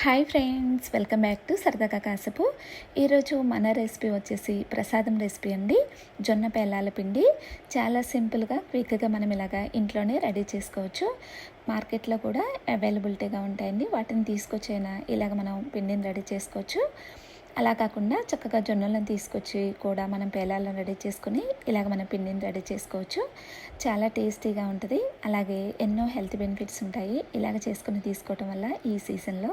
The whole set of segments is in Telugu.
Hi friends welcome back to సరదాగా కాసపు. ఈరోజు మన రెసిపీ వచ్చేసి ప్రసాదం రెసిపీ అండి. జొన్న పేలాల పిండి. చాలా సింపుల్గా క్విక్గా మనం ఇలాగా ఇంట్లోనే రెడీ చేసుకోవచ్చు. మార్కెట్లో కూడా అవైలబిలిటీగా ఉంటాయండి. వాటిని తీసుకొచ్చైనా ఇలాగ మనం పిండిని రెడీ చేసుకోవచ్చు. అలా కాకుండా చక్కగా జొన్నలను తీసుకొచ్చి కూడా మనం పేలాలను రెడీ చేసుకుని ఇలాగ మనం పిండిని రెడీ చేసుకోవచ్చు. చాలా టేస్టీగా ఉంటుంది. అలాగే ఎన్నో హెల్త్ బెనిఫిట్స్ ఉంటాయి. ఇలాగ చేసుకుని తీసుకోవటం వల్ల ఈ సీజన్లో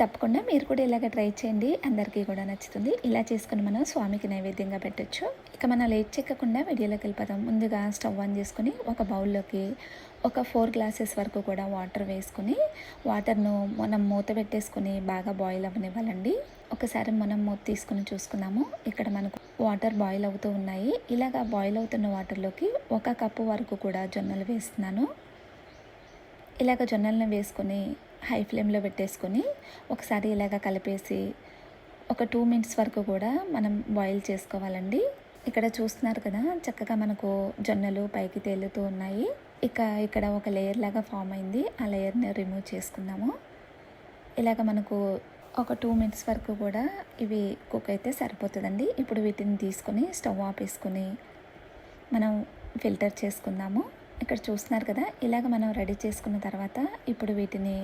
తప్పకుండా మీరు కూడా ఇలాగ ట్రై చేయండి. అందరికీ కూడా నచ్చుతుంది. ఇలా చేసుకుని మనం స్వామికి నైవేద్యంగా పెట్టచ్చు. ఇక మనం లేట్ చెక్కకుండా వీడియోలోకి వెళ్ళిపోతాం ముందుగా స్టవ్ ఆన్ చేసుకుని ఒక బౌల్లోకి ఒక ఫోర్ గ్లాసెస్ వరకు కూడా వాటర్ వేసుకుని వాటర్ను మనం మూత పెట్టేసుకుని బాగా బాయిల్ అవ్వనివ్వాలండి. ఒకసారి మనం మూత తీసుకుని చూసుకున్నాము ఇక్కడ మనకు వాటర్ బాయిల్ అవుతూ ఉన్నాయి. ఇలాగా బాయిల్ అవుతున్న వాటర్లోకి ఒక కప్పు వరకు కూడా జొన్నలు వేస్తున్నాను. ఇలాగ జొన్నలను వేసుకొని హై ఫ్లేమ్లో పెట్టేసుకొని ఒకసారి ఇలాగ కలిపేసి ఒక టూ మినిట్స్ వరకు కూడా మనం బాయిల్ చేసుకోవాలండి. ఇక్కడ చూస్తున్నారు కదా చక్కగా మనకు జొన్నలు పైకి తేలుతూ ఉన్నాయి. ఇక ఇక్కడ ఒక లేయర్ లాగా ఫామ్ అయింది. ఆ లేయర్ని రిమూవ్ చేసుకుందాము. ఇలాగ మనకు ఒక టూ మినిట్స్ వరకు కూడా ఇవి కుక్ అయితే సరిపోతుందండి. ఇప్పుడు వీటిని తీసుకొని స్టవ్ ఆపేసుకొని మనం ఫిల్టర్ చేసుకుందాము. ఇక్కడ చూస్తున్నారు కదా ఇలాగ మనం రెడీ చేసుకున్న తర్వాత ఇప్పుడు వీటిని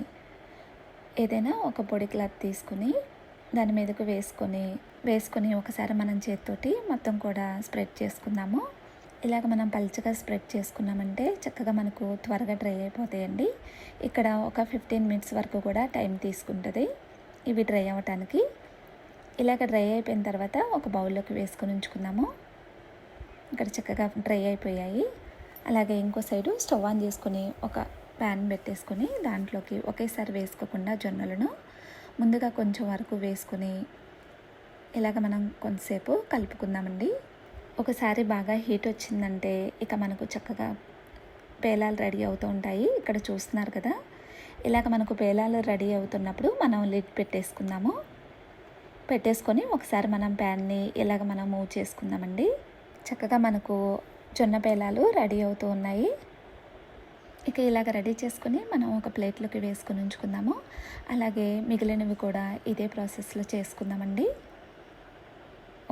ఏదైనా ఒక పొడి క్లాత్ తీసుకుని దాని మీదకు వేసుకొని వేసుకొని ఒకసారి మనం చేతితోటి మొత్తం కూడా స్ప్రెడ్ చేసుకుందాము. ఇలాగ మనం పలుచగా స్ప్రెడ్ చేసుకున్నామంటే చక్కగా మనకు త్వరగా డ్రై అయిపోతాయండి. ఇక్కడ ఒక ఫిఫ్టీన్ మినిట్స్ వరకు కూడా టైం తీసుకుంటుంది ఇవి డ్రై అవ్వటానికి. ఇలాగ డ్రై అయిపోయిన తర్వాత ఒక బౌల్లోకి వేసుకొని ఉంచుకున్నాము ఇక్కడ చక్కగా డ్రై అయిపోయాయి. అలాగే ఇంకో సైడు స్టవ్ ఆన్ చేసుకుని ఒక ప్యాన్ పెట్టేసుకొని దాంట్లోకి ఒకేసారి వేసుకోకుండా జొన్నలను ముందుగా కొంచెం వరకు వేసుకొని ఇలాగ మనం కొంతసేపు కలుపుకుందామండి. ఒకసారి బాగా హీట్ వచ్చిందంటే ఇక మనకు చక్కగా పేలాలు రెడీ అవుతూ ఉంటాయి. ఇక్కడ చూస్తున్నారు కదా ఇలాగ మనకు పేలాలు రెడీ అవుతున్నప్పుడు మనం లిడ్ పెట్టేసుకుందాము. పెట్టేసుకొని ఒకసారి మనం ప్యాన్ని ఇలాగ మనం మూవ్ చేసుకుందామండి. చక్కగా మనకు జొన్న పేలాలు రెడీ అవుతూ ఉన్నాయి. ఇక ఇలాగ రెడీ చేసుకుని మనం ఒక ప్లేట్లోకి వేసుకుని ఉంచుకుందాము. అలాగే మిగిలినవి కూడా ఇదే ప్రాసెస్లో చేసుకుందామండి.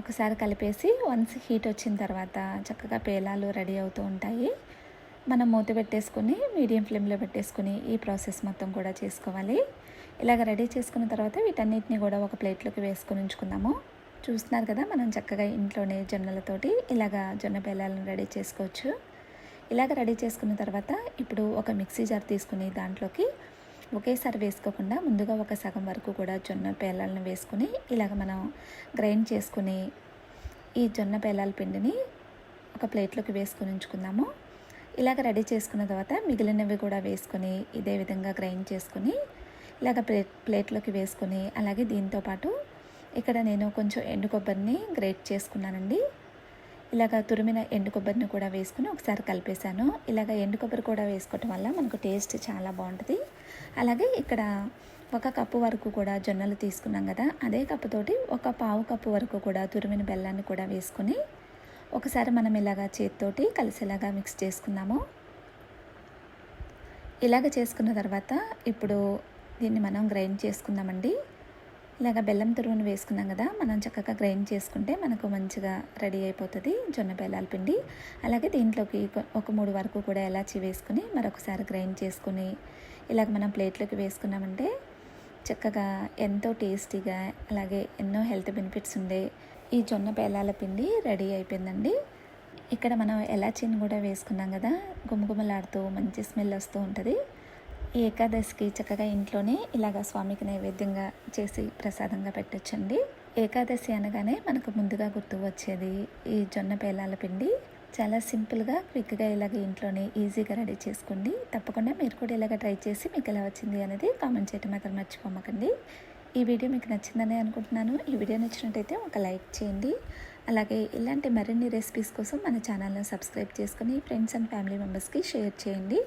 ఒకసారి కలిపేసి వన్స్ హీట్ వచ్చిన తర్వాత చక్కగా పేలాలు రెడీ అవుతూ ఉంటాయి. మనం మూత పెట్టేసుకుని మీడియం ఫ్లేమ్లో పెట్టేసుకుని ఈ ప్రాసెస్ మొత్తం కూడా చేసుకోవాలి. ఇలాగ రెడీ చేసుకున్న తర్వాత వీటన్నిటిని కూడా ఒక ప్లేట్లోకి వేసుకుని ఉంచుకుందాము. చూస్తున్నారు కదా మనం చక్కగా ఇంట్లోనే జొన్నలతోటి ఇలాగ జొన్న పేలాలను రెడీ చేసుకోవచ్చు. ఇలాగ రెడీ చేసుకున్న తర్వాత ఇప్పుడు ఒక మిక్సీ జార్ తీసుకుని దాంట్లోకి ఒకేసారి వేసుకోకుండా ముందుగా ఒక సగం వరకు కూడా జొన్న పేలాలను వేసుకుని ఇలాగ మనం గ్రైండ్ చేసుకుని ఈ జొన్న పేలాల పిండిని ఒక ప్లేట్లోకి వేసుకుని ఉంచుకుందాము. ఇలాగ రెడీ చేసుకున్న తర్వాత మిగిలినవి కూడా వేసుకొని ఇదే విధంగా గ్రైండ్ చేసుకుని ఇలాగ ప్లేట్ ప్లేట్లోకి వేసుకొని అలాగే దీంతోపాటు ఇక్కడ నేను కొంచెం ఎండు కొబ్బరిని గ్రేట్ చేసుకున్నానండి. ఇలాగ తురిమిన ఎండు కొబ్బరిని కూడా వేసుకుని ఒకసారి కలిపేశాను. ఇలాగ ఎండు కొబ్బరి కూడా వేసుకోవటం వల్ల మనకు టేస్ట్ చాలా బాగుంటుంది. అలాగే ఇక్కడ ఒక కప్పు వరకు కూడా జొన్నలు తీసుకున్నాం కదా అదే కప్పుతోటి ఒక పావు కప్పు వరకు కూడా తురిమిన బెల్లాన్ని కూడా వేసుకొని ఒకసారి మనం ఇలాగా చేతితోటి కలిసేలాగా మిక్స్ చేసుకుందాము. ఇలాగ చేసుకున్న తర్వాత ఇప్పుడు దీన్ని మనం గ్రైండ్ చేసుకుందామండి. ఇలాగ బెల్లం తురుమును వేసుకున్నాం కదా మనం చక్కగా గ్రైండ్ చేసుకుంటే మనకు మంచిగా రెడీ అయిపోతుంది జొన్న బెల్లాల పిండి. అలాగే దీంట్లోకి ఒక మూడు వరకు కూడా ఎలాచి వేసుకుని మరొకసారి గ్రైండ్ చేసుకుని ఇలాగ మనం ప్లేట్లోకి వేసుకున్నామంటే చక్కగా ఎంతో టేస్టీగా అలాగే ఎన్నో హెల్త్ బెనిఫిట్స్ ఉండే ఈ జొన్న బెల్లాల పిండి రెడీ అయిపోయిందండి. ఇక్కడ మనం ఎలాచీని కూడా వేసుకున్నాం కదా గుమగుమలాడుతూ మంచి స్మెల్ వస్తూ ఉంటుంది. ఏకాదశికి చక్కగా ఇంట్లోనే ఇలాగ స్వామికి నైవేద్యంగా చేసి ప్రసాదంగా పెట్టచ్చండి. ఏకాదశి అనగానే మనకు ముందుగా గుర్తు వచ్చేది ఈ జొన్న పేలాల పిండి. చాలా సింపుల్గా క్విక్గా ఇలాగ ఇంట్లోనే ఈజీగా రెడీ చేసుకోండి. తప్పకుండా మీరు కూడా ఇలాగ ట్రై చేసి మీకు ఎలా వచ్చింది అనేది కామెంట్ చేయడం మాత్రం మర్చిపోమకండి. ఈ వీడియో మీకు నచ్చిందని అనుకుంటున్నాను. ఈ వీడియో నచ్చినట్టయితే ఒక లైక్ చేయండి. అలాగే ఇలాంటి మరిన్ని రెసిపీస్ కోసం మన ఛానల్ను సబ్స్క్రైబ్ చేసుకుని ఫ్రెండ్స్ అండ్ ఫ్యామిలీ మెంబర్స్కి షేర్ చేయండి.